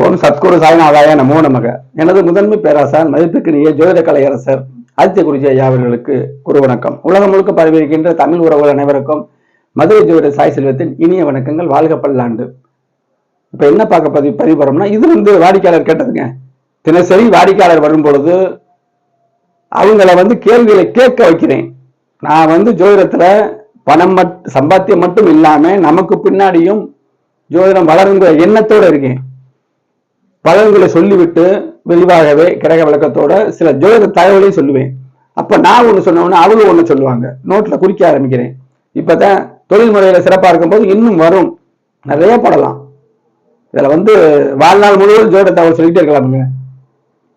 ஓம் சத்குரு சாய்நாதாய நமோ நமக. எனது முதன்மை பேராசார் மதிப்புக்கினிய ஜோதிட கலையரசர் ஆதித்ய குருஜி ஐயா அவர்களுக்கு குரு வணக்கம். உலகம் முழுக்க பரவியிருக்கின்ற தமிழ் உறவுகள் அனைவருக்கும் மதுரை ஜோதிட சாய் செல்வத்தின் இனிய வணக்கங்கள். வாழ்க பல்லாண்டு. இப்ப என்ன பார்க்க பதிவு பதிவுறோம்னா இது வந்து வாடிக்கையாளர் கேட்டதுங்க. தினசரி வாடிக்கையாளர் வரும் பொழுது அவங்கள வந்து கேள்விகளை கேட்க வைக்கிறேன். நான் வந்து ஜோதிடத்துல பணம் மட் சம்பாத்தியம் மட்டும் இல்லாம நமக்கு பின்னாடியும் ஜோதிடம் வளருங்கிற எண்ணத்தோடு இருக்கேன். பலன்களை சொல்லிவிட்டு விரிவாகவே கிரக விளக்கத்தோட சில ஜோதிட தகவலையும் சொல்லுவேன். அப்ப நான் ஒண்ணு சொன்னோன்னா அவங்களும் ஒண்ணு சொல்லுவாங்க. நோட்ல குறிக்க ஆரம்பிக்கிறேன். இப்பதான் தொழில் முறையில சிறப்பா இருக்கும்போது இன்னும் வரும். நிறைய படலாம். இதுல வந்து வாழ்நாள் முழுவதும் ஜோதிட தகவல் சொல்லிட்டே இருக்கலாமுங்க.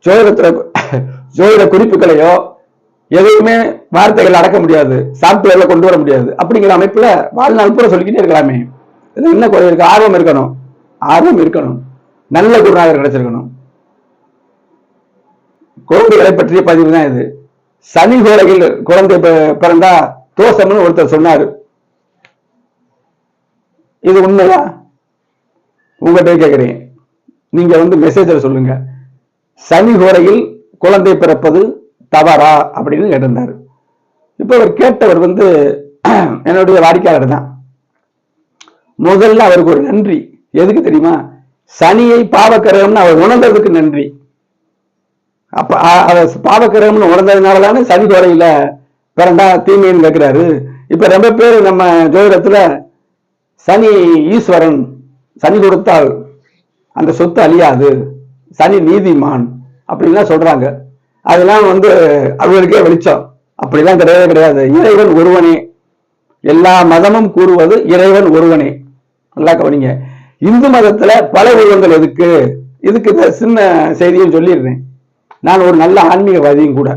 ஜோதிடத்துல ஜோதிட குறிப்புகளையோ எதையுமே வார்த்தைகள் அடக்க முடியாது. சாப்ட்வேர்ல கொண்டு வர முடியாது. அப்படிங்கிற அமைப்புல வாழ்நாள் பூரா சொல்லிக்கிட்டே இருக்கலாமே. இதுல என்ன குறை இருக்கு ஆர்வம் இருக்கணும். ஆர்வம் இருக்கணும். நல்ல குருநாதர் கிடைச்சிருக்கணும். கோவில்களை பற்றிய பதிவு தான் இது. சனி கோலையில் குழந்தை பிறந்தா தோஷம்னு ஒருத்தர் சொன்னாரு. இது உண்மையா? உங்கள்கிட்ட கேட்குறேன் நீங்க வந்து மெசேஜில் சொல்லுங்க. சனி கோரையில் குழந்தை பிறப்பது தவறா அப்படின்னு கேட்டிருந்தாரு. இப்போ அவர் கேட்டவர் வந்து என்னுடைய வாடிக்கையாளர் தான். முதல்ல அவருக்கு ஒரு நன்றி. எதுக்கு தெரியுமா? சனியை பாவக்கிரகம்னு அவர் உணர்ந்ததுக்கு நன்றி. அப்ப அதை பாவக்கிரகம்னு உணர்ந்ததுனால தானே சனி கோரையில பிறண்டா தீமைன்னு கேட்கிறாரு இப்ப ரொம்ப பேர் நம்ம ஜோதிடத்துல சனி ஈஸ்வரன் சனி கொடுத்தால் அந்த சொத்து அழியாது சனி நீதிமான் அப்படின்லாம் சொல்றாங்க. அதெல்லாம் வந்து அவங்களுக்கே வெளிச்சம். அப்படிலாம் கிடையவே கிடையாது. இறைவன் ஒருவனே. எல்லா மதமும் கூறுவது இறைவன் ஒருவனே. நல்லா கவனிங்க. இந்து மதத்துல பல உருவங்கள் எதுக்கு இதுக்கு இந்த சின்ன செய்தியும் சொல்லிடுறேன். நான் ஒரு நல்ல ஆன்மீகவாதியும் கூட.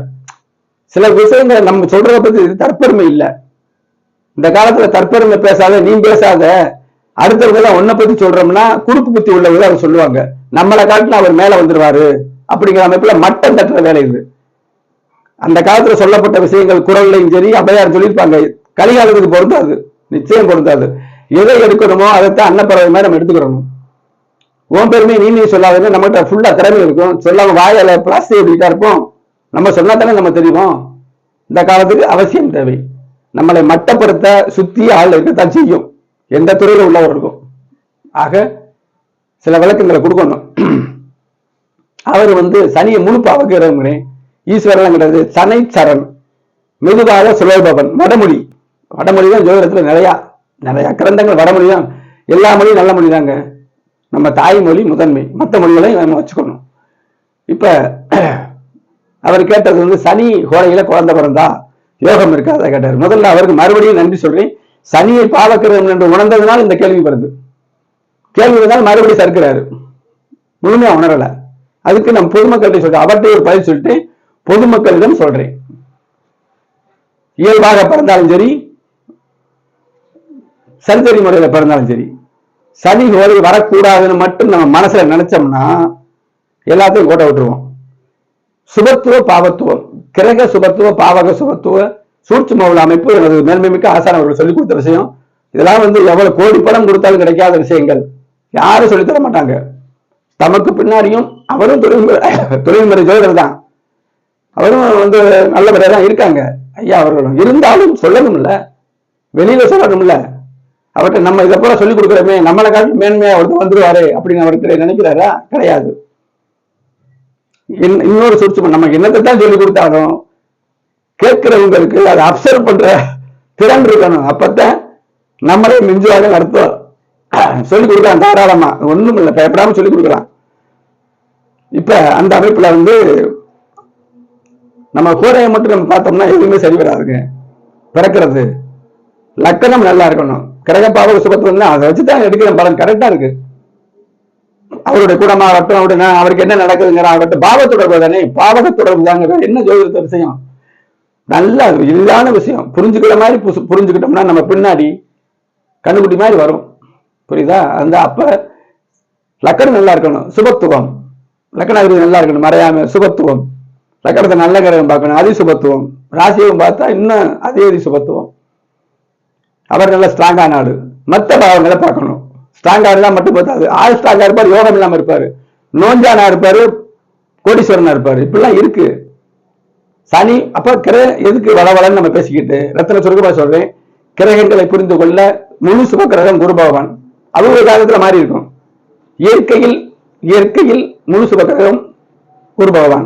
சில விஷயங்களை நம்ம சொல்றத பத்தி இது தற்பெருமை இல்லை. இந்த காலத்துல தற்பெருமை பேசாத நீ பேசாத அடுத்தவங்க உன்னை பத்தி சொல்றோம்னா குறுக்கு புத்தி உள்ளவங்க அவர் சொல்லுவாங்க. நம்மளை காட்டில அவர் மேல வந்துருவாரு அப்படிங்கிற அமைப்புல மட்டம் தட்டுற வேலை இது. அந்த காலத்துல சொல்லப்பட்ட விஷயங்கள் குரல்லையும் சரி அபையார் சொல்லியிருப்பாங்க. கலிகாலத்துக்கு பொருந்தாது. நிச்சயம் பொருந்தாது. எதை எடுக்கணுமோ அதைத்தான் அன்னப்பறவை மாதிரி நம்ம எடுத்துக்கிறணும். உன் பெருமை நீ நீ சொல்லாதுன்னு நம்மகிட்ட ஃபுல்லாக திறமை இருக்கும். சொல்லாம வாயால பிளாஸ்டிக் எடுத்துக்கிட்டா இருப்போம்? நம்ம சொன்னா தானே நம்ம தெரியும். இந்த காலத்துக்கு அவசியம் தேவை. நம்மளை மட்டப்படுத்த சுத்தி ஆள் இருக்கத்தான் செய்யும். எந்த துறையில உள்ளவர்களுக்கும் ஆக சில விளக்கங்களை கொடுக்கணும். அவர் வந்து சனியை முழு பாவக்கிறவங்கிறேன் ஈஸ்வரன்ங்கிறது சனை சரண் மெதுவாக சுலபவன் வடமொழி. வடமொழி தான் ஜோதிடத்துல நிறையா நிறைய கிரந்தங்கள் வடமொழி தான் எல்லா மொழியும் நல்ல மொழி தாங்க நம்ம தாய்மொழி முதன்மை. மற்ற மொழிகளையும் நம்ம வச்சுக்கணும். இப்ப அவர் கேட்டது வந்து சனி கோடையில குழந்தை பிறந்தா யோகம் இருக்காத கேட்டார். முதல்ல அவருக்கு மறுபடியும் நன்றி சொல்றேன். சனியை பாவக்கிறோம் என்று உணர்ந்ததுனால இந்த கேள்வி வருது. கேள்வி வந்தால் மறுபடியும் சறுக்கிறாரு. முழுமையா உணரல. அதுக்கு நம்ம பொதுமக்கள்கிட்ட சொல்றேன். அவர்கிட்ட ஒரு பதில் சொல்லிட்டு பொதுமக்களிடம் சொல்றேன். இயல்பாக பிறந்தாலும் சரி சர்ஜரி முறையில பிறந்தாலும் சரி சனி கோலை வரக்கூடாதுன்னு மட்டும் நம்ம மனசுல நினைச்சோம்னா எல்லாத்தையும் கோட்டை விட்டுருவோம். சுபத்துவ பாவத்துவம் கிரக சுபத்துவ பாவக சுபத்துவ சூட்சும உள்ள அமைப்பு எனது மேன்மைமிக்க ஆசான் அவர்கள் சொல்லிக் கொடுத்த விஷயம். இதெல்லாம் வந்து எவ்வளவு கோடி பணம் கொடுத்தாலும் கிடைக்காத விஷயங்கள். யாரும் சொல்லித் தர மாட்டாங்க. தமக்கு பின்னாடியும் அவரும் தொழில்முறை தொழில்முறை ஜோதிடர் தான். அவரும் வந்து நல்லபடியாக தான் இருக்காங்க. ஐயா அவர்களும். இருந்தாலும் சொல்லணும்ல. வெளியில சொல்லணும்ல. அவர்கிட்ட நம்ம இதை போல சொல்லிக் கொடுக்குறோமே நம்மளை காட்டி மேன்மையா அவருக்கு வந்துருவாரு அப்படின்னு அவருக்கு நினைக்கிறாரா? கிடையாது. இன்- இன்னொரு சூட்சுமம் நமக்கு என்னத்தை தான் சொல்லிக் கொடுத்தாலும் கேட்கிறவங்களுக்கு அதை அப்சர்வ் பண்ற திறன் இருக்கணும். அப்பதான் நம்மளே மிஞ்சுவாக அர்த்தம். சொல்லிக் கொடுக்கலாம் தாராளமா. ஒண்ணும் இல்லை பயப்படாம சொல்லிக் கொடுக்கலாம் இப்ப அந்த அமைப்புல வந்து நம்ம கூரையை மட்டும் நம்ம பார்த்தோம்னா எதுவுமே சரி வராதுங்க. பிறக்கிறது. லக்கணம் நல்லா இருக்கணும். கிரக பாவக சுபத்துவம் தான் அதை வச்சுதான் எடுக்கிற பலன். கரெக்டா இருக்கு. அவருடைய குணமாகட்டும் அவருடைய அவருக்கு என்ன நடக்குதுங்கிற அவர்கிட்ட பாவ தொடர்பு தானே. பாவக தொடர்பு தாங்க என்ன ஜோதிடத்தை விஷயம்? நல்ல இல்லாத விஷயம். புரிஞ்சுக்கிற மாதிரி புரிஞ்சுக்கிட்டோம்னா நம்ம பின்னாடி கண்ணுக்குட்டி மாதிரி வரும். புரியுதா? அந்த அப்ப லக்கணம் நல்லா இருக்கணும். சுபத்துவம். லக்கணாதிபதி நல்லா இருக்கணும். மறையாம சுபத்துவம். லக்கணத்தை நல்ல கிரகம் பார்க்கணும். அதி சுபத்துவம் ராசியும் பார்த்தா இன்னும் அதே அதி சுபத்துவம். அவர் நல்ல ஸ்ட்ராங்கான ஆளு. மற்ற பாவங்களை பார்க்கணும். ஸ்ட்ராங்கா இருந்தா மட்டும் பார்த்தாது ஆள் ஸ்ட்ராங்காக இருப்பார் யோகம் இல்லாம இருப்பாரு. நோஞ்சானா இருப்பாரு கோடீஸ்வரனா இருப்பாரு. இப்படிலாம் இருக்கு. சனி அப்ப கிரக எதுக்கு வளவலன்னு நம்ம பேசிக்கிட்டு ரத்தன சுருக்கமாக சொல்றேன். கிரகங்களை புரிந்து கொள்ள முழு சுப கிரகம் குரு பகவான். அது ஒரு காலத்துல மாறி இருக்கும். இயற்கையில் இயற்கையில் முழு சுப கிரகம் குரு பகவான்.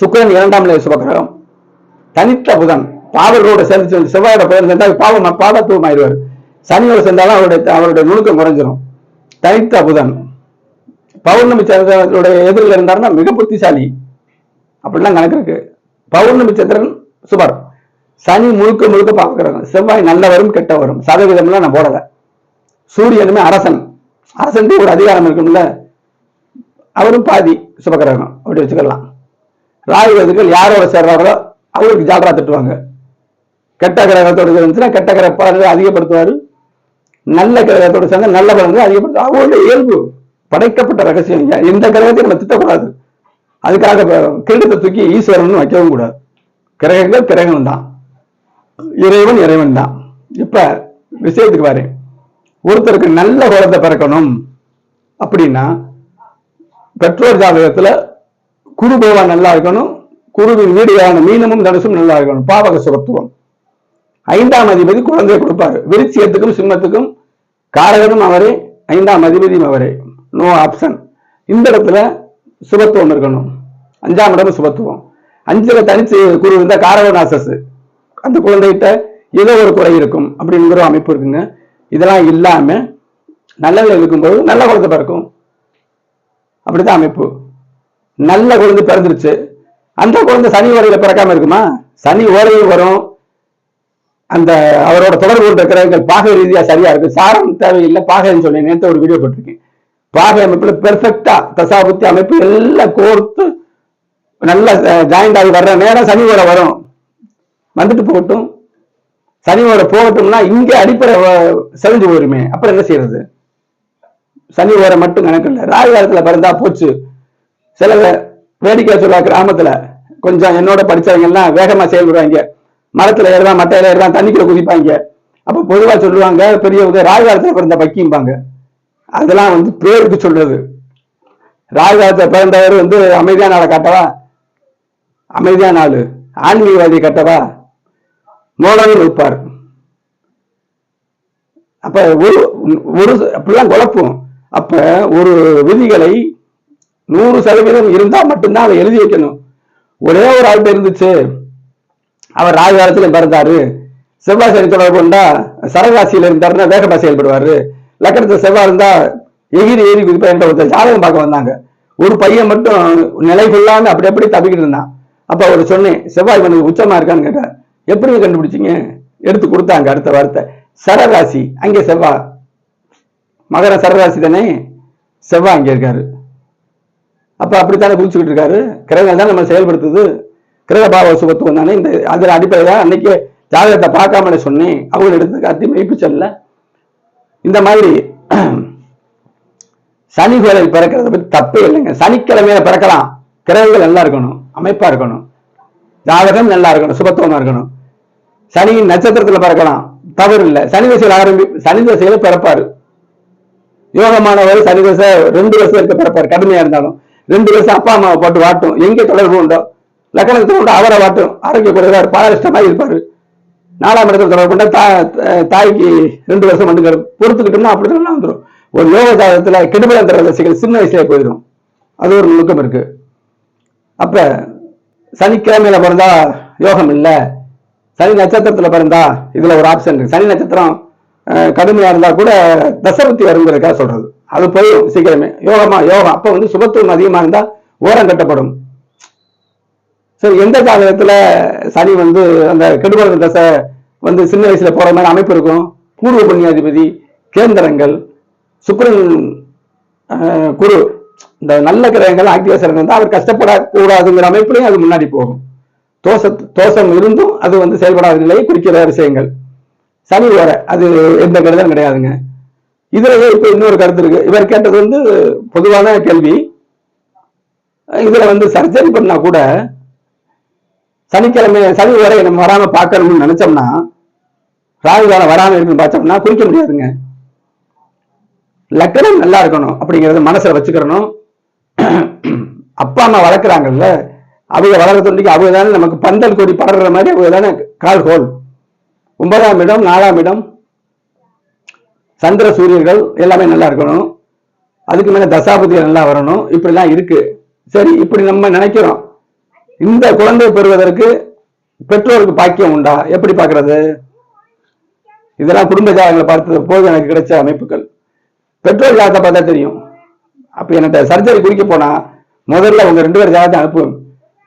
சுக்கரன் இரண்டாம் நிலை சுப கிரகம். தனித்த புதன். பாவர்களோட சேர்ந்து செவ்வாயோட புதன் சேர்ந்தா பாவம் பாவத்துவம் ஆயிடுவார். சனியோட சேர்ந்தாலும் அவருடைய அவருடைய நுணுக்கம் குறைஞ்சிரும். தனித்த புதன். பௌர்ணமி சந்திரனுடைய எதிரில் இருந்தாருன்னா மிக புத்திசாலி. அப்படிலாம் கணக்கு இருக்கு. பௌர்ணமி சந்திரன் சுபர். சனி முழுக்க முழுக்க பார்க்கிறாங்க செவ்வாய் நல்ல வரும் கெட்ட வரும் சதவீதம்லாம் நான் போடல. சூரியனுமே அரசன். அரசன் ஒரு அதிகாரம் இருக்கும்ல. அவரும் பாதி சுபகிரகம் அப்படி வச்சுக்கலாம். ராகுகதுகள் யாரோட சேர்றாரோ அவருக்கு ஜாலரா திட்டுவாங்க. கெட்ட கிரகத்தோடு இருந்துச்சுன்னா கெட்ட கிரக பலன்களை அதிகப்படுத்துவாரு. நல்ல கிரகத்தோட சேர்ந்து நல்ல பலன்களை அதிகப்படுத்துவார் அவருடைய இயல்பு. படைக்கப்பட்ட ரகசியம் யா- எந்த கிரகத்தையும் நம்ம திட்டக்கூடாது. அதுக்காக கிரீடத்தை தூக்கி ஈஸ்வரன் வைக்கவும் கூடாது. கிரகங்கள் கிரகம் தான். இறைவன் இறைவன் தான். இப்ப விஷயத்துக்கு வரேன். ஒருத்தருக்கு நல்ல குழந்தை பிறக்கணும் அப்படின்னா பெற்றோர் ஜாதகத்துல குரு நல்லா இருக்கணும். குருவின் வீடியான மீனமும் தனுசும் நல்லா இருக்கணும். பாவக சுகத்துவம். ஐந்தாம் அதிபதி குழந்தையை கொடுப்பாரு. விருச்சியத்துக்கும் சிம்மத்துக்கும் காரகனும் அவரே ஐந்தாம் அதிபதியும் அவரே. நோ ஆப்ஷன் இந்த இடத்துல சுபத்துவம் இருக்கணும். அஞ்சாம் இடம் சுபத்துவம். அஞ்சுல தனிச்சு குரு இருந்தா காரகநாசஸ். அந்த குழந்தைகிட்ட ஏதோ ஒரு குறை இருக்கும் அப்படிங்கிற ஒரு அமைப்பு இருக்குங்க. இதெல்லாம் இல்லாம நல்லதில் இருக்கும்போது நல்ல குழந்தை பிறக்கும். அப்படிதான் அமைப்பு. நல்ல குழந்தை பிறந்துருச்சு. அந்த குழந்தை சனி ஓரையில பிறக்காம இருக்குமா? சனி ஓரையில் வரும். அந்த அவரோட தொடர்பு கொண்ட கிரகங்கள் பாக ரீதியா சரியா இருக்கு. சாரம் தேவையில்லை. பாகைன்னு சொல்லி நேற்று ஒரு வீடியோ போட்டிருக்கேன். பாகை அமைப்புல பெர்ஃபெக்டா தசாபுத்தி அமைப்பு எல்லாம் கோர்த்து நல்ல ஜாயிண்ட் ஆகி வர்ற நேரம் சனி ஓரை வரும். வந்துட்டு போகட்டும். சனி ஓரை போகட்டும்னா இங்க அடிப்படை செழிஞ்சு செஞ்சு போயிருமே. அப்புறம் என்ன செய்யறது? சனி ஓரை மட்டும் கணக்கு இல்லை. ராகு பிறந்தா போச்சு. சில வேடிக்கை சொல்லுவா கிராமத்துல. கொஞ்சம் என்னோட படிச்சவங்க எல்லாம் வேகமா செயல்படுவாங்க. மரத்துல ஏறுதான் மட்டையில ஏறுதான் தண்ணிக்குள்ள குதிப்பாங்க. அப்ப பொதுவா சொல்லுவாங்க பெரிய உதவி பிறந்த பக்கிம்பாங்க. அதெல்லாம் வந்து பேருக்கு சொல்றது. ராகு பிறந்தவர் வந்து அமைதியான ஆளை காட்டவா? அமைதியான நாள். ஆன்மீகவாதி கட்டவா? மோடனும் இருப்பார் அப்ப ஒரு ஒரு அப்படிலாம் குழப்பம். அப்ப ஒரு விதிகளை நூறு சதவீதம் இருந்தா மட்டும்தான் அதை எழுதி வைக்கணும். ஒரே ஒரு ஆள்கிட்ட இருந்துச்சு. அவர் ராஜகாலத்துல பிறந்தாரு. செவ்வாய் சனி தொடர்பு கொண்டா சரராசியில இருந்தாருன்னா வேகமா செயல்படுவாரு லக்கணத்துல செவ்வாய் இருந்தா எகிரி ஏறி குதிப்பா ஒருத்தர் ஜாதகம் பார்க்க வந்தாங்க. ஒரு பையன் மட்டும் நிலை கொள்ளாம அப்படி அப்படி தப்பிக்கிட்டு இருந்தான். அப்ப அவர் சொன்னேன் செவ்வாய் இவனுக்கு உச்சமா இருக்கான்னு கேட்டார் எப்படி கண்டுபிடிச்சிங்க? எடுத்து கொடுத்தாங்க அடுத்த வார்த்தை. சரராசி அங்கே செவ்வாய். மகர சரராசி தானே? செவ்வாய் அங்கே இருக்காரு. அப்ப அப்படித்தானே குதிச்சுக்கிட்டு இருக்காரு? கிரகங்கள் தான் நம்ம செயல்படுத்துது. கிரகபாவ பாவ சுபத்துவம் தானே இந்த அதில் அடிப்படையில அன்னைக்கு ஜாதகத்தை பார்க்காமலே சொன்னேன். அவங்க எடுத்து காட்டி செல்ல இந்த மாதிரி சனி கோலை பிறக்கிறத பற்றி தப்பே இல்லைங்க. சனிக்கிழமையில பிறக்கலாம். கிரகங்கள் நல்லா இருக்கணும். அமைப்பா இருக்கணும். ஜாதகம் நல்லா இருக்கணும். சுபத்துவமா இருக்கணும். சனியின் நட்சத்திரத்துல பிறக்கலாம். தவறு இல்லை. சனி தசையில் ஆரம்பி சனி தசையில பிறப்பாரு. யோகமானவர் சனி தசை ரெண்டு வருஷம் இருக்க பிறப்பாரு. கடுமையா இருந்தாலும். ரெண்டு வருஷம் அப்பா அம்மாவை போட்டு வாட்டும். எங்க தொடர்பு உண்டோ? லக்கணத்துல உண்டோ அவரை வாட்டும் ஆரோக்கிய குறைவார் இருப்பார். நாலாம் இடத்துல தொடர்பு கொண்டா தா- தாய்க்கு ரெண்டு வருஷம் வந்து பொறுத்துக்கிட்டோம்னா அப்படி தான் வந்துடும் ஒரு யோக ஜாதகத்தில் கெடுபலம் தர ரசிகள் சின்ன வயசுலேயே போயிடும். அது ஒரு நுணுக்கம் இருக்கு. அப்போ சனிக்கிழமையில பிறந்தா யோகம் இல்லை. சனி நட்சத்திரத்தில் பிறந்தா இதில் ஒரு ஆப்ஷன் இருக்கு. சனி நட்சத்திரம் கடுமையாக இருந்தால் கூட தசபத்தி வருங்கிறதுக்காக சொல்கிறது அது போயிடும் சீக்கிரமே. யோகமாக யோகம். அப்போ வந்து சுபத்துவம் அதிகமாக இருந்தால் ஓரம் கட்டப்படும். சரி எந்த ஜாதகத்துல சனி வந்து அந்த கெடுபல தசை வந்து சின்ன வயசுல போற மாதிரி அமைப்பு இருக்கும்? பூர்வ புண்ணியாதிபதி கேந்திரங்கள் சுக்கரன் குரு இந்த நல்ல கிரகங்கள் ஆக்டிவா இருந்தால் அவர் கஷ்டப்படக்கூடாதுங்கிற அமைப்புலையும் அது முன்னாடி போகும். தோச தோஷம் இருந்தும் அது வந்து செயல்படாத நிலையை குறிக்கிற விஷயங்கள். சனி ஓர அது எந்த கருதலும் கிடையாதுங்க. இதுலயே இப்ப இன்னொரு கருத்து இருக்கு. இவர் கேட்டது வந்து பொதுவான கேள்வி. இதுல வந்து சர்ஜரி பண்ணா கூட சனிக்கிழமை சனி வரை நம்ம வராம பார்க்கணும்னு நினைச்சோம்னா ராகு காலம் வராம இருக்குன்னு பார்த்தோம்னா குறிக்க முடியாதுங்க. லக்கணம் நல்லா இருக்கணும் அப்படிங்கறத மனசுல வச்சுக்கிறணும் அப்பா அம்மா வளர்க்குறாங்கல்ல அவங்க வளர்க்கறதுக்கு அவங்க தானே நமக்கு பந்தல் கொடி படர்ற மாதிரி அவங்க தானே கால் ஹோல். ஒன்பதாம் இடம் நாலாம் இடம் சந்திர சூரியர்கள் எல்லாமே நல்லா இருக்கணும். அதுக்கு மேலே தசாபதி நல்லா வரணும். இப்படிலாம் இருக்கு. சரி இப்படி நம்ம நினைக்கிறோம். இந்த குழந்தை பெறுவதற்கு பெற்றோருக்கு பாக்கியம் உண்டா? எப்படி பார்க்கிறது? இதெல்லாம் குடும்ப ஜாதகங்களை பார்த்தது போது எனக்கு கிடைச்ச அமைப்புகள். பெற்றோர் ஜாதகத்தை பார்த்தா தெரியும். அப்ப என்கிட்ட சர்ஜரி குறிக்க போனா முதல்ல உங்க ரெண்டு பேர் ஜாதகத்தை அனுப்பும்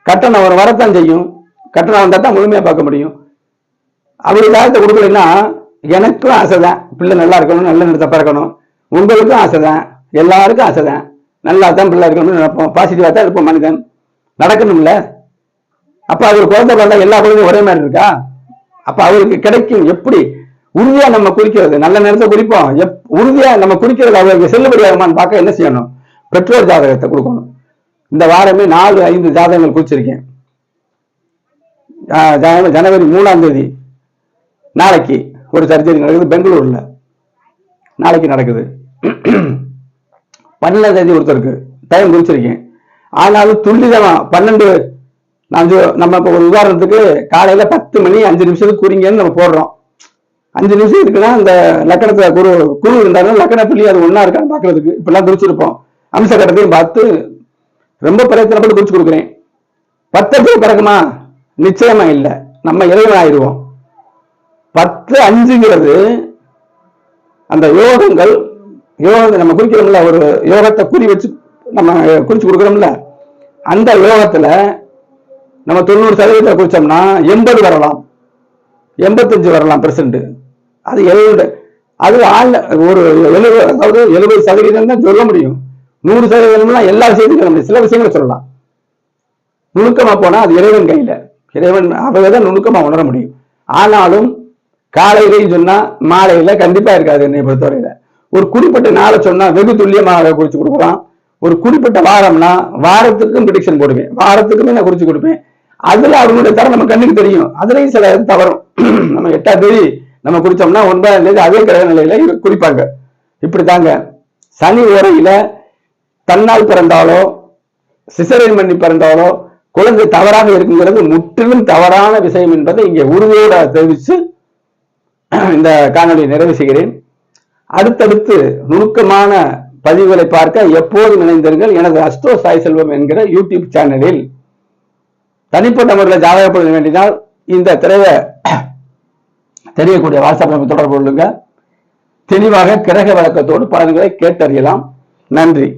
கட்டணம் ஒரு வரத்தான் செய்யும். கட்டணம் வந்தா தான் முழுமையா பார்க்க முடியும். அவர் ஜாதகத்தை கொடுக்கலன்னா எனக்கும் ஆசைதான். பிள்ளை நல்லா இருக்கணும் நல்ல நிறுத்த பிறக்கணும் உங்களுக்கும் ஆசைதான். எல்லாருக்கும் ஆசைதான். நல்லா தான் பிள்ளை இருக்கணும்னு நினைப்போம். பாசிட்டிவா தான் இருப்போம் மனிதன். நடக்கணும்ல? அப்ப அவர் குழந்தை பிறந்தா எல்லா குழந்தையும் ஒரே மாதிரி இருக்கா? அப்ப அவருக்கு கிடைக்கும் எப்படி? உறுதியா நம்ம குறிக்கிறது நல்ல நேரத்தை குறிப்போம் எப் உறுதியா நம்ம குறிக்கிறது அவருக்கு செல்லுபடியாகுமான்னு பார்க்க என்ன செய்யணும்? பெற்றோர் ஜாதகத்தை கொடுக்கணும். இந்த வாரமே நாலு ஐந்து ஜாதகங்கள் குறிச்சிருக்கேன் ஜனவரி மூணாம் தேதி. நாளைக்கு ஒரு சர்ஜரி நடக்குது பெங்களூர்ல. நாளைக்கு நடக்குது. பன்னெண்டாம் தேதி ஒருத்தருக்கு. டைம் குறிச்சிருக்கேன் ஆனாலும் துல்லிதமா பன்னெண்டு நான் நம்ம இப்போ ஒரு உதாரணத்துக்கு காலையில் பத்து மணி அஞ்சு நிமிஷத்துக்கு குறிங்கன்னு நம்ம போடுறோம். அஞ்சு நிமிஷம் இருக்குன்னா அந்த லக்கணத்தை குரு குரு இருந்தாலும் லக்கண அது ஒன்றா இருக்கான்னு பாக்குறதுக்கு. இப்பெல்லாம் குறிச்சிருப்போம். அம்ச கட்டத்தையும் பார்த்து ரொம்ப பிரயத்தனப்பட்டு குறிச்சு கொடுக்குறேன். பத்தத்தில் பிறகுமா நிச்சயமா இல்லை. நம்ம இறைவன் ஆயிடுவோம். பத்து அஞ்சுங்கிறது அந்த யோகங்கள் யோகம் நம்ம குறிக்கிறோம்ல ஒரு யோகத்தை குறி வச்சு நம்ம குறிச்சு கொடுக்குறோம்ல அந்த யோகத்துல நம்ம தொண்ணூறு சதவீதத்தில் குடித்தோம்னா எண்பது வரலாம். எண்பத்தஞ்சு வரலாம் பெர்சன்ட் அது எழுபது. அது ஆள் ஒரு எழுபது அதாவது எழுபது சதவீதம் தான் சொல்ல முடியும். நூறு சதவீதம்னா எல்லா விஷயத்தையும் சொல்ல முடியும். சில விஷயங்களை சொல்லலாம். நுணுக்கமாக போனால் அது இறைவன் கையில். இறைவன் அவங்க தான் நுணுக்கமாக உணர முடியும். ஆனாலும் காலையிலையும் சொன்னால் மாலையில் கண்டிப்பாக இருக்காது என்னை பொறுத்தவரையில். ஒரு குறிப்பிட்ட நாளை சொன்னால் வெகு துல்லியமாக குறித்து கொடுக்கலாம். ஒரு குறிப்பிட்ட வாரம்னா வாரத்துக்கும் ப்ரிடிக்ஷன் போடுவேன். வாரத்துக்குமே நான் குறித்து கொடுப்பேன். அதுல அவங்களுடைய தரம் நம்ம கண்ணுக்கு தெரியும். அதுலயும் சில தவறும். நம்ம எட்டாம் தேதி நம்ம குறிச்சோம்னா ஒன்பதாம் தேதி அதே கிரக நிலையில இவங்க குறிப்பாங்க. இப்படித்தாங்க சனி உரையில தன்னால் பிறந்தாலோ சிசரின் பண்ணி பிறந்தாலோ குழந்தை தவறாக இருக்குங்கிறது முற்றிலும் தவறான விஷயம் என்பதை இங்கே உறுதியோட தெரிவித்து இந்த காணொலியை நிறைவு செய்கிறேன். அடுத்தடுத்து நுணுக்கமான பதிவுகளை பார்க்க எப்போதும் இணைந்திருங்கள். எனது அஸ்ட்ரோ சாய் செல்வம் என்கிற யூடியூப் சேனலில் தனிப்பட்ட முறையில் ஜாதகப்படுத்த வேண்டினால் இந்த திரையை தெரியக்கூடிய வாட்ஸ்அப் நம்ம தொடர்பு கொள்ளுங்க. தெளிவாக கிரக விளக்கத்தோடு பலன்களை கேட்டறியலாம். நன்றி.